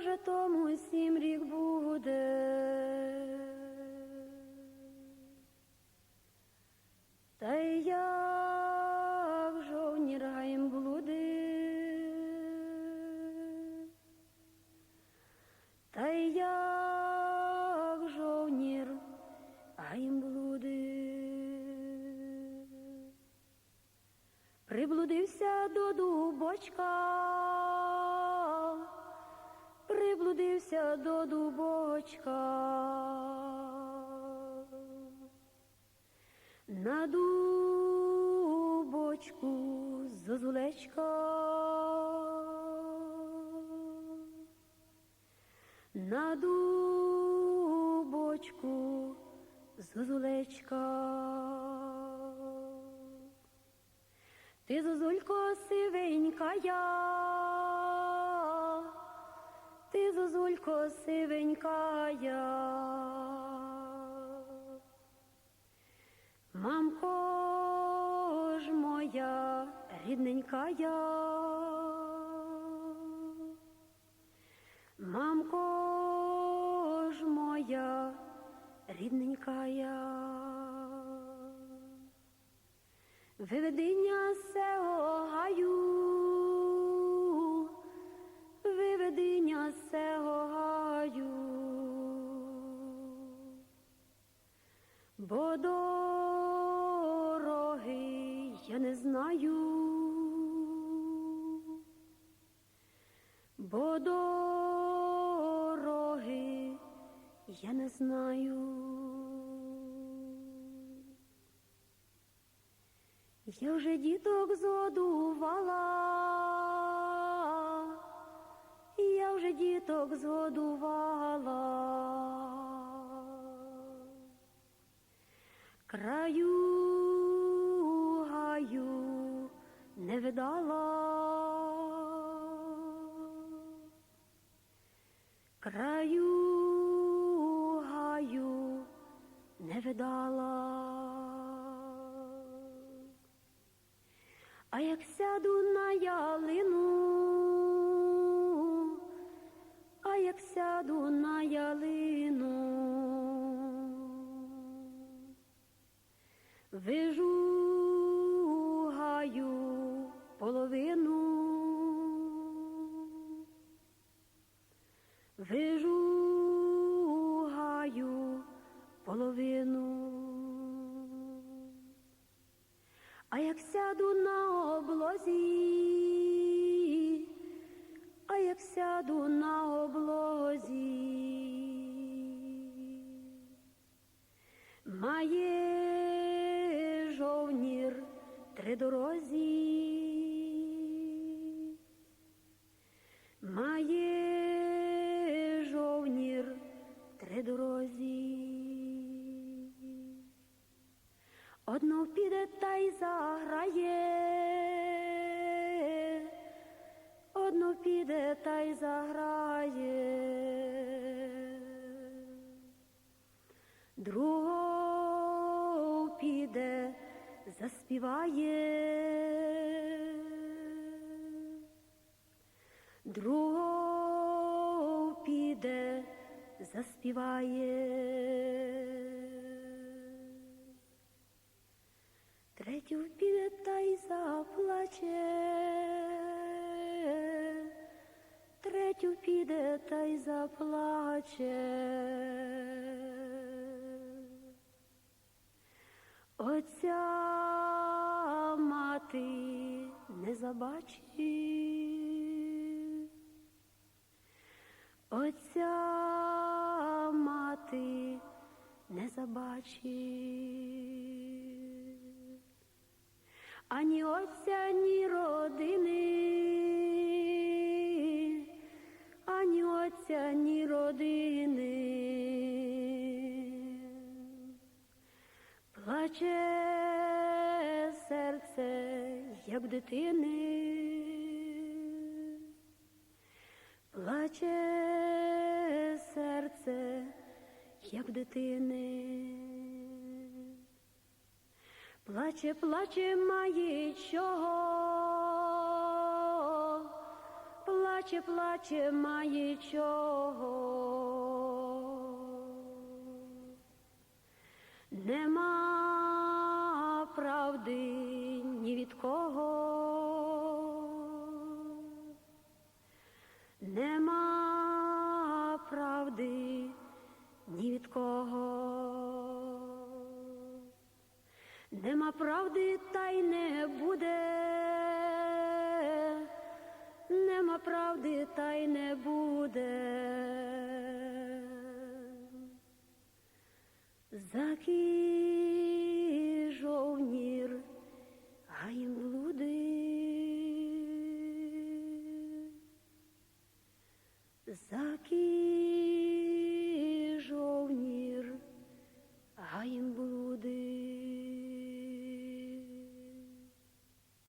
вже тому сім рік буде. Та й як жовнір гаєм блуди, та й як жовнір гаєм блуди. Приблудився до дубочка, приблудився до дубочка. На дубочку зозулечка, на дубочку зозулечка. Ти зозулько сивенька я, ти сивенька я. Мамко ж моя рідненька я, мамко ж моя рідненька я. Виведення сего гаю, я не знаю, бо дороги я не знаю. Я вже діток згодувала, я вже діток згодувала, краю не краю вижу гаю половину. А як сяду на облозі, а як сяду на облозі, має жовнір три дорозі, Одну піде та й заграє, одну піде та й заграє, другу піде, заспіває, другу піде, заспіває. Й заплаче. Оця мати не забачить, оця мати не забачить ані отця, ні родини, Плаче серце, як дитини, плаче серце, як дитини. Плаче, плаче, має чого, плаче. плаче, плаче, має чого. Нема правди ні від кого. Нема правди ні від кого. Нема правди, та й не буде. Нема правди, та й не буде. Заки Хай луди закінчить.